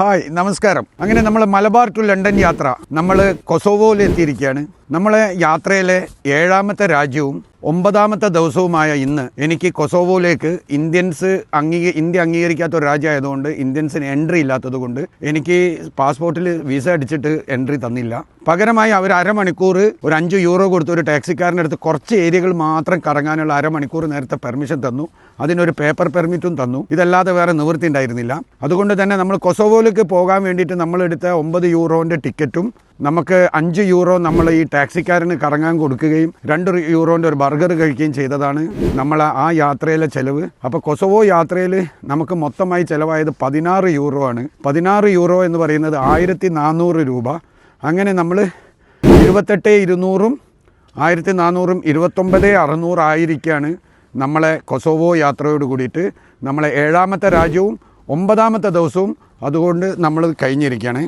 Hi നമസ്കാരം. അങ്ങനെ നമ്മൾ മലബാർ ടു ലണ്ടൻ യാത്ര നമ്മൾ കൊസോവോയിൽ എത്തിയിരിക്കുകയാണ് നമ്മളെ യാത്രയിലെ ഏഴാമത്തെ രാജ്യവും ഒമ്പതാമത്തെ ദിവസവുമായ ഇന്ന് എനിക്ക് കൊസോവോയിലേക്ക് ഇന്ത്യൻസ് അംഗീക ഇന്ത്യ അംഗീകരിക്കാത്ത ഒരു രാജ്യമായതുകൊണ്ട് ഇന്ത്യൻസിന് എൻട്രി ഇല്ലാത്തത് കൊണ്ട് എനിക്ക് പാസ്പോർട്ടിൽ വിസ അടിച്ചിട്ട് എൻട്രി തന്നില്ല. പകരമായി അവർ അരമണിക്കൂർ ഒരു അഞ്ച് യൂറോ കൊടുത്ത് ഒരു ടാക്സിക്കാരന്റെ അടുത്ത് കുറച്ച് ഏരിയകൾ മാത്രം കറങ്ങാനുള്ള അരമണിക്കൂർ നേരത്തെ പെർമിഷൻ തന്നു. അതിനൊരു പേപ്പർ പെർമിറ്റും തന്നു. ഇതല്ലാതെ വേറെ നിവൃത്തി ഉണ്ടായിരുന്നില്ല. അതുകൊണ്ട് തന്നെ നമ്മൾ കൊസോവോയിലേക്ക് പോകാൻ വേണ്ടിയിട്ട് നമ്മളെടുത്ത ഒമ്പത് യൂറോന്റെ ടിക്കറ്റും നമുക്ക് അഞ്ച് യൂറോ നമ്മൾ ഈ ടാക്സിക്കാരന് കറങ്ങാൻ കൊടുക്കുകയും രണ്ട് യൂറോന്റെ ഒരു ബർഗർ കഴിക്കുകയും ചെയ്തതാണ് നമ്മൾ ആ യാത്രയിലെ ചെലവ്. അപ്പോൾ കൊസവോ യാത്രയിൽ നമുക്ക് മൊത്തമായി ചിലവായത് പതിനാറ് യൂറോ ആണ്. പതിനാറ് യൂറോ എന്ന് പറയുന്നത് ആയിരത്തി നാനൂറ് രൂപ. അങ്ങനെ നമ്മൾ ഇരുപത്തെട്ട് ഇരുന്നൂറും ആയിരത്തി നാനൂറും ഇരുപത്തൊമ്പത് അറുന്നൂറായിരിക്കാണ് നമ്മളെ കൊസോവോ യാത്രയോട് കൂടിയിട്ട് നമ്മളെ ഏഴാമത്തെ രാജ്യവും ഒമ്പതാമത്തെ ദിവസവും അതുകൊണ്ട് നമ്മൾ കഴിഞ്ഞിരിക്കുകയാണ്.